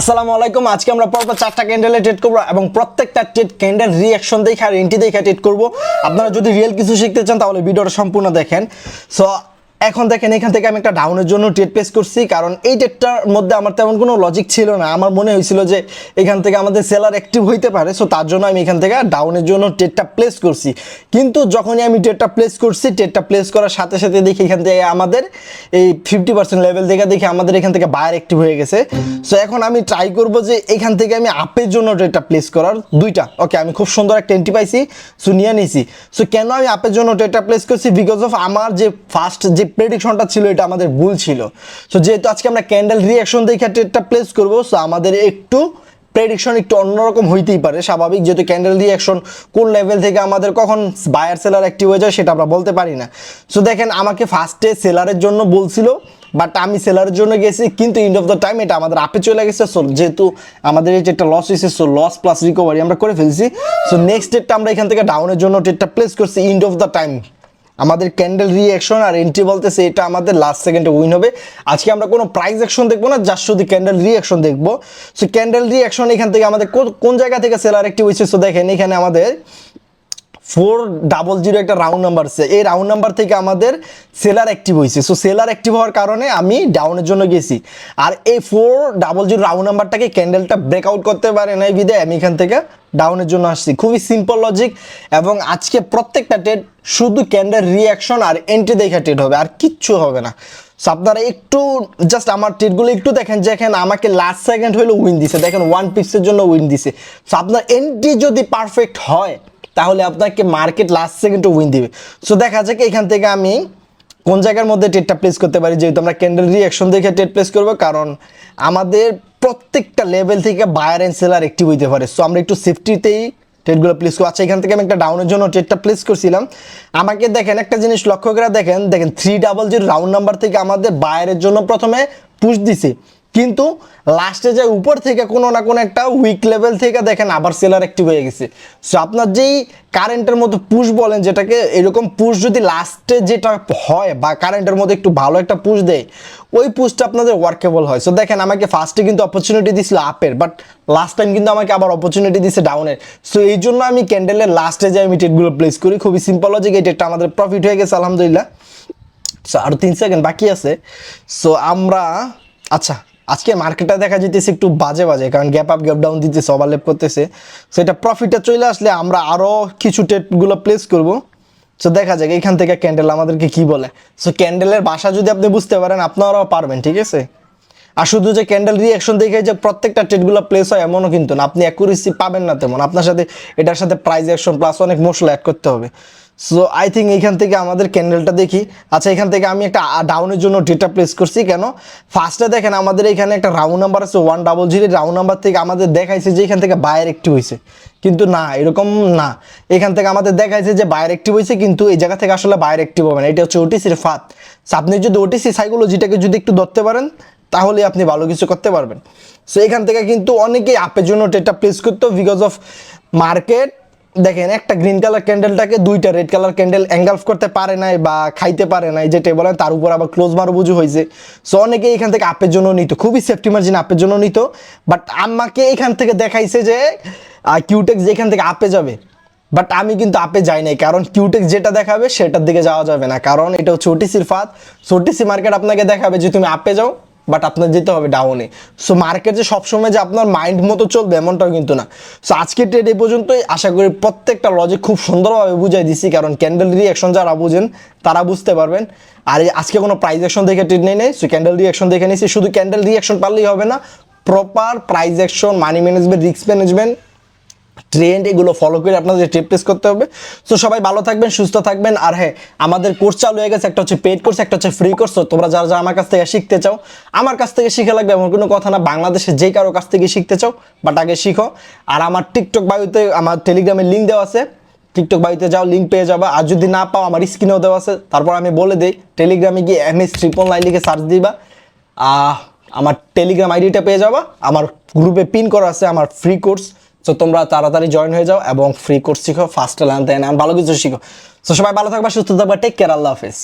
আসসালামু আলাইকুম। আজকে আমরা পরপর চারটা ক্যান্ডেলে ট্রেড করব এবং প্রত্যেকটা ট্রেড ক্যান্ডেল রিয়াকশন দেখে আর এন্ট্রি দেখে ট্রেড করব। আপনারা যদি রিয়েল কিছু শিখতে চান, তাহলে ভিডিওটা সম্পূর্ণ দেখেন। সো এখন দেখেন, এখান থেকে আমি একটা ডাউনের জন্য ট্রেড প্লেস করছি, কারণ এই ট্রেডটার মধ্যে আমার তেমন কোনো লজিক ছিল না। আমার মনে হয়েছিল যে এখান থেকে আমাদের সেলার অ্যাক্টিভ হইতে পারে সো তার জন্য আমি এখান থেকে ডাউনের জন্য ট্রেডটা প্লেস করছি। কিন্তু যখনই আমি ট্রেডটা প্লেস করছি ট্রেডটা প্লেস করার সাথে সাথে দেখি এখান থেকে আমাদের এই ফিফটি পার্সেন্ট লেভেল থেকে দেখি আমাদের এখান থেকে বায়ার অ্যাক্টিভ হয়ে গেছে। সো এখন আমি ট্রাই করব যে এখান থেকে আমি আপের জন্য ট্রেডটা প্লেস করার দুইটা। ওকে আমি খুব সুন্দর একটা এন্ট্রি পাইছি সো নিয়ে নিয়েছি সো কেন আমি আপের জন্য ট্রেডটা প্লেস করছি? বিকজ অফ আমার যে ফার্স্ট যে প্রেডিকশনটা ছিল, এটা আমাদের ভুল ছিল। সো যেহেতু আজকে আমরা ক্যান্ডেল রিয়াকশন দেখে ট্রেডটা প্লেস করব সো আমাদের একটু প্রেডিকশন একটু অন্যরকম হইতেই পারে। স্বাভাবিক, যেহেতু ক্যান্ডেল রিয়াকশন কোন লেভেল থেকে আমাদের কখন বায়ার সেলার অ্যাক্টিভ হয়ে যায়, সেটা আমরা বলতে পারি না। সো দেখেন, আমাকে ফার্স্টে সেলারের জন্য বলছিল বাট আমি সেলারের জন্য গেছি, কিন্তু এন্ড অফ দ্য টাইম এটা আমাদের আপে চলে গেছে। সো যেহেতু আমাদের এই একটা লস হয়েছে সো লস প্লাস রিকভারি আমরা করে ফেলছি। সো নেক্সট ডেটটা আমরা এখান থেকে ডাউনের জন্য ডেটটা প্লেস করছি এন্ড অফ দ্য টাইম আমাদের ক্যান্ডেল রিঅ্যাকশন আর এন্ট্রি বলতেছে এটা আমাদের লাস্ট সেকেন্ডে উইন হবে। আজকে আমরা কোনো প্রাইস অ্যাকশন দেখব না জাস্ট শুধু ক্যান্ডেল রিঅ্যাকশন দেখব। সো ক্যান্ডেল রিঅ্যাকশন এখান থেকে আমাদের কোন- জায়গা থেকে সেলার একটি হয়েছে সো দেখেন, এখানে আমাদের ফোর ডাবল জিরো একটা রাউন্ড নাম্বার আছে। এই রাউন্ড নাম্বার থেকে আমাদের সেলার অ্যাক্টিভ হয়েছে। সো সেলার অ্যাক্টিভ হওয়ার কারণে আমি ডাউনের জন্য গেছি। আর এই ফোর ডাবল জিরো রাউন্ড নাম্বারটাকে ক্যান্ডেলটা ব্রেকআউট করতে পারে নাই বিদে আমি এখান থেকে ডাউনের জন্য আসছি। খুবই সিম্পল লজিক এবং আজকে প্রত্যেকটা ট্রেড শুধু ক্যান্ডেল রিয়াকশন আর এন্ট্রি দেখে ট্রেড হবে, আর কিচ্ছু হবে না। সো আপনারা একটু জাস্ট আমার ট্রেডগুলো একটু দেখেন যেখানে আমাকে লাস্ট সেকেন্ড হইল উইন দিছে। দেখেন ওয়ান পিসের জন্য উইন দিছে। সো আপনার এন্ট্রি যদি পারফেক্ট হয় তাহলে আপনাকে মার্কেট লাস্ট সেকেন্ডে উইন দিবে। সো দেখা যাক এখান থেকে আমি কোন জায়গার মধ্যে ট্রেডটা প্লেস করতে পারি। যেহেতু আমরা ক্যান্ডেল রিয়াকশন দেখে ট্রেড প্লেস করব, কারণ আমাদের প্রত্যেকটা লেভেল থেকে বায়ার অ্যান্ড সেলার অ্যাক্টিভ হইতে পারে। সো আমরা একটু সেফটিতেই ট্রেডগুলো প্লেস করব। আচ্ছা এখান থেকে আমি একটা ডাউনের জন্য ট্রেডটা প্লেস করছিলাম। আমাকে দেখেন, একটা জিনিস লক্ষ্য করে দেখেন। দেখেন three double zero round number থেকে আমাদের বায়ারের জন্য প্রথমে পুশ দিছে। কিন্তু লাস্টে যে উপর থেকে কোনো না কোনো একটা উইক লেভেল থেকে দেখেন আবার সেলার অ্যাক্টিভ হয়ে গেছে। সো আপনার যেই কারেন্টের মধ্যে পুশ বলেন, যেটাকে এরকম পুশ যদি লাস্টে যেটা হয় বা কারেন্টের মধ্যে একটু ভালো একটা পুশ দেয়, ওই পুশটা আপনাদের ওয়ার্কেবল হয়। সো দেখেন আমাকে ফার্স্টে কিন্তু অপরচুনিটি দিছিল আপের বাট লাস্ট টাইম কিন্তু আমাকে আবার অপরচুনিটি দিছে ডাউনের সো এই জন্য আমি ক্যান্ডেলের লাস্টে যে আমি ট্রেডগুলো প্লেস করি, খুবই সিম্পল লজিক এই ট্রেডটা আমাদের প্রফিট হয়ে গেছে, আলহামদুলিল্লাহ। সো আরও তিন সেকেন্ড বাকি আছে। সো আমরা আচ্ছা আজকে মার্কেটটা দেখা যেতেছে একটু বাজে বাজে, কারণ গ্যাপ আপ গ্যাপ ডাউন দিতেছে ওভারলেপ করতেছে। সেটা প্রফিটটা চলে আসলে আমরা আরও কিছু টেটগুলো প্লেস করব। সো দেখা যাক এখান থেকে ক্যান্ডেল আমাদেরকে কি বলে। সো ক্যান্ডেলের বাসা যদি আপনি বুঝতে পারেন, আপনারাও পারবেন, ঠিক আছে? আর শুধু যে ক্যান্ডেল রিয়াকশন দেখে যে প্রত্যেকটা ট্রেডগুলো প্লেস হয়, এমনও কিন্তু না। আপনি অ্যাকুরেসি পাবেন না তেমন। আপনার সাথে, এটার সাথে প্রাইস অ্যাকশন প্লাস অনেক মশলা অ্যাড করতে হবে। সো আই থিঙ্ক এইখান থেকে আমাদের ক্যান্ডেলটা দেখি। আচ্ছা এখান থেকে আমি একটা ডাউনের জন্য ডেটা প্লেস করছি। কেন? ফার্স্টে দেখেন, আমাদের এখানে একটা রাউন্ড নাম্বার আছে one double zero round number থেকে আমাদের দেখাইছে যে এখান থেকে বায়ার একটি হয়েছে কিন্তু না, এরকম না। এখান থেকে আমাদের দেখাইছে যে বায়ার অ্যাক্টিভ হয়েছে কিন্তু এই জায়গা থেকে আসলে বায়ার অ্যাক্টিভ হবে না। এটা হচ্ছে ওটিসির So, আপনি যদি ওটিসি সাইকোলজিটাকে যদি একটু ধরতে পারেন, তাহলে আপনি ভালো কিছু করতে পারবেন। সো এখান থেকে কিন্তু অনেকেই আপের জন্য ডেটা প্লেস করতো বিকজ অফ মার্কেট দেখেন, একটা গ্রিন কালার ক্যান্ডেলটাকে দুইটা রেড কালার ক্যান্ডেল অ্যাঙ্গালফ করতে পারে নাই বা খাইতে পারে নাই যেটা বলেন, তার উপর আবার ক্লোজ মারো বুঝু হয়েছে সো অনেকে এখান থেকে আপের জন্য নিত, খুবই সেফটি মার্জিন আপের জন্য নিত বাট আমাকে এখান থেকে দেখাইছে যে কিউটেক্স যেখান থেকে আপে যাবে বাট আমি কিন্তু আপে যাই নাই, কারণ কিউটেক্স যেটা দেখাবে সেটার দিকে যাওয়া যাবে না, কারণ এটা হচ্ছে ওটিসির ফাঁদ। সো ওটিসি মার্কেট আপনাকে দেখাবে যে তুমি আপে যাও বাট আপনার যেতে হবে ডাউনে সো মার্কেট যে সবসময় যে আপনার মাইন্ড মতো চলবে এমনটাও কিন্তু না। সো আজকের ট্রেড এই পর্যন্তই। আশা করি প্রত্যেকটা লজিক খুব সুন্দরভাবে বুঝাই দিছি, কারণ ক্যান্ডেল রিয়াকশন যারা বুঝেন, তারা বুঝতে পারবেন। আর আজকে কোনো প্রাইজ অ্যাকশন দেখে ট্রেড নেই নেই। সো ক্যান্ডেল রিয়াকশন দেখে নিয়েছি শুধু ক্যান্ডেল রিয়াকশন পারলেই হবে না proper price action money management risk management trend এগুলো ফলো করে আপনাদের ট্রেড প্লেস করতে হবে। সো সবাই ভালো থাকবেন, সুস্থ থাকবেন। আর হ্যাঁ আমাদের কোর্স চালু হয়ে গেছে, একটা হচ্ছে পেড কোর্স একটা হচ্ছে ফ্রি কোর্স তোমরা যারা যারা আমার কাছ থেকে শিখতে চাও, আমার কাছ থেকে শিখে লাগবে এমন কোনো কথা না। বাংলাদেশে যে কারও কাছ থেকে শিখতে চাও বাট আগে শিখো। আর আমার টিকটক বায়ুতে, আমার টেলিগ্রামের লিঙ্ক দেওয়া আছে। টিকটক বাড়িতে যাও লিঙ্ক পেয়ে যাবা। আর যদি না পাও, আমার স্ক্রিনেও দেওয়া আছে। তারপর আমি বলে দিই টেলিগ্রামে গিয়ে এম এস ট্রিপল নাইন লিখে সার্চ দিবা। আমার টেলিগ্রাম আইডিটা পেয়ে যাবা। আমার গ্রুপে পিন করা আছে, আমার ফ্রি কোর্স সো তোমরা তাড়াতাড়ি জয়েন হয়ে যাও এবং ফ্রি কোর্স শিখো ফার্স্ট লার্ন দেন ভালো কিছু শিখো। সো সবাই ভালো থাকবা, সুস্থ থাকবা টেক কেয়ার আল্লাহ হাফেজ।